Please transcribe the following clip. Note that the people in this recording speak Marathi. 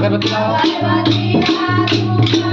अगरबत्ती लावा